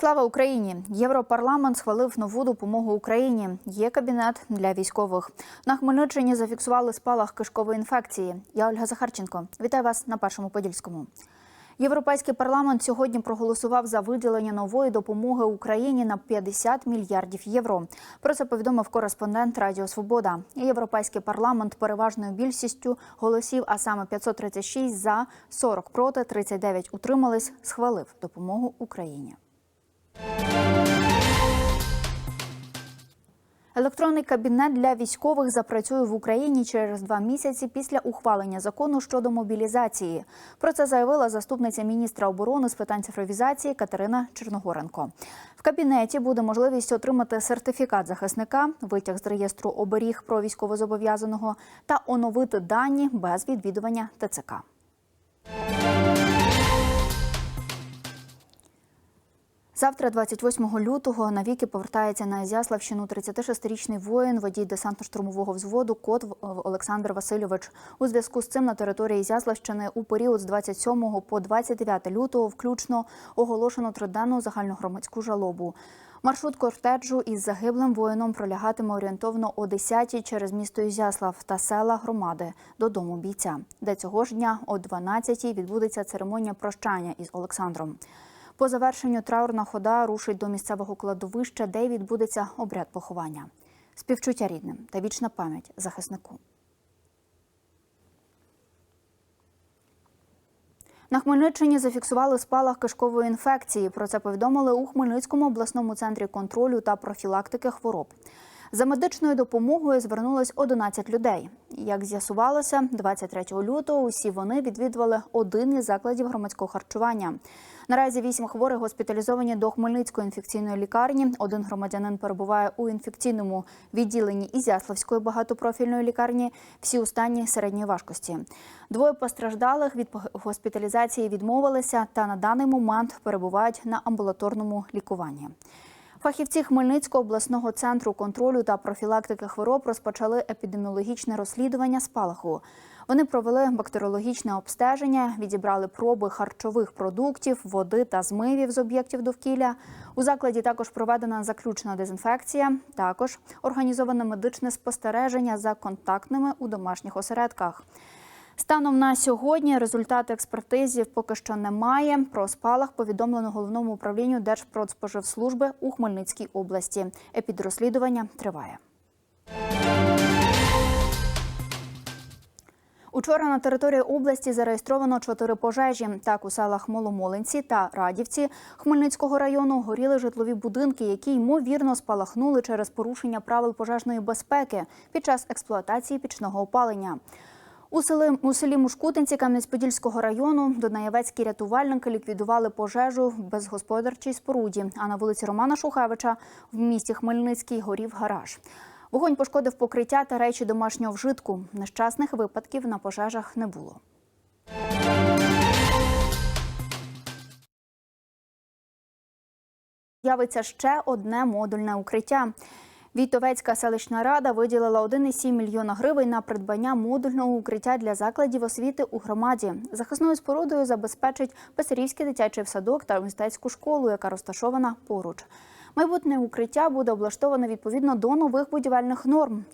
Слава Україні! Європарламент схвалив нову допомогу Україні. Є кабінет для військових. На Хмельниччині зафіксували спалах кишкової інфекції. Я Ольга Захарченко. Вітаю вас на першому подільському. Європейський парламент сьогодні проголосував за виділення нової допомоги Україні на 50 мільярдів євро. Про це повідомив кореспондент Радіо Свобода. Європейський парламент переважною більшістю голосів, а саме 536 за, 40 проти, 39 утримались, схвалив допомогу Україні. Електронний кабінет для військових запрацює в Україні через два місяці після ухвалення закону щодо мобілізації. Про це заявила заступниця міністра оборони з питань цифровізації Катерина Черногоренко. В кабінеті буде можливість отримати сертифікат захисника, витяг з реєстру оберіг про військовозобов'язаного та оновити дані без відвідування ТЦК. Завтра, 28 лютого, навіки повертається на Ізяславщину 36-річний воїн, водій десантно-штурмового взводу Кот Олександр Васильович. У зв'язку з цим на території Ізяславщини у період з 27 по 29 лютого включно оголошено триденну загальногромадську жалобу. Маршрут кортеджу із загиблим воїном пролягатиме орієнтовно о 10 через місто Ізяслав та села громади додому бійця, де цього ж дня о 12 відбудеться церемонія прощання із Олександром. По завершенню траурна хода рушить до місцевого кладовища, де відбудеться обряд поховання. Співчуття рідним та вічна пам'ять захиснику. На Хмельниччині зафіксували спалах кишкової інфекції. Про це повідомили у Хмельницькому обласному центрі контролю та профілактики хвороб. За медичною допомогою звернулось 11 людей. Як з'ясувалося, 23 лютого усі вони відвідували один із закладів громадського харчування. Наразі вісім хворих госпіталізовані до Хмельницької інфекційної лікарні. Один громадянин перебуває у інфекційному відділенні Ізяславської багатопрофільної лікарні. Всі у стані середньої важкості. Двоє постраждалих від госпіталізації відмовилися та на даний момент перебувають на амбулаторному лікуванні. Фахівці Хмельницького обласного центру контролю та профілактики хвороб розпочали епідеміологічне розслідування спалаху. Вони провели бактеріологічне обстеження, відібрали проби харчових продуктів, води та змивів з об'єктів довкілля. У закладі також проведена заключна дезінфекція. Також організоване медичне спостереження за контактними у домашніх осередках. Станом на сьогодні результати експертизів поки що немає. Про спалах повідомлено головному управлінню Держпродспоживслужби у Хмельницькій області. Епідрозслідування триває. Учора на території області зареєстровано чотири пожежі. Так у селах Моломолинці та Радівці Хмельницького району горіли житлові будинки, які ймовірно спалахнули через порушення правил пожежної безпеки під час експлуатації пічного опалення. У селі, у селі Мушкутинці Кам'янець-Подільського району донаєвецькі рятувальники ліквідували пожежу в безгосподарчій споруді. А на вулиці Романа Шухевича в місті Хмельницький горів гараж. Вогонь пошкодив покриття та речі домашнього вжитку. Нещасних випадків на пожежах не було. Явиться ще одне модульне укриття. Вітовецька селищна рада виділила 1,7 мільйона гривень на придбання модульного укриття для закладів освіти у громаді. Захисною спорудою забезпечить Писарівський дитячий садок та мистецьку школу, яка розташована поруч. Майбутнє укриття буде облаштоване відповідно до нових будівельних норм.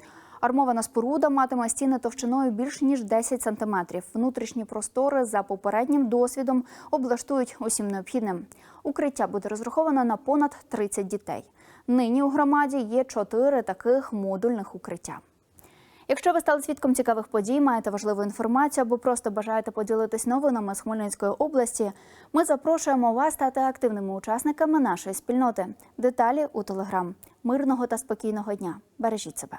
Армована споруда матиме стіни товщиною більш ніж 10 сантиметрів. Внутрішні простори за попереднім досвідом облаштують усім необхідним. Укриття буде розраховано на понад 30 дітей. Нині у громаді є чотири таких модульних укриття. Якщо ви стали свідком цікавих подій, маєте важливу інформацію або просто бажаєте поділитись новинами з Хмельницької області, ми запрошуємо вас стати активними учасниками нашої спільноти. Деталі у телеграм. Мирного та спокійного дня. Бережіть себе.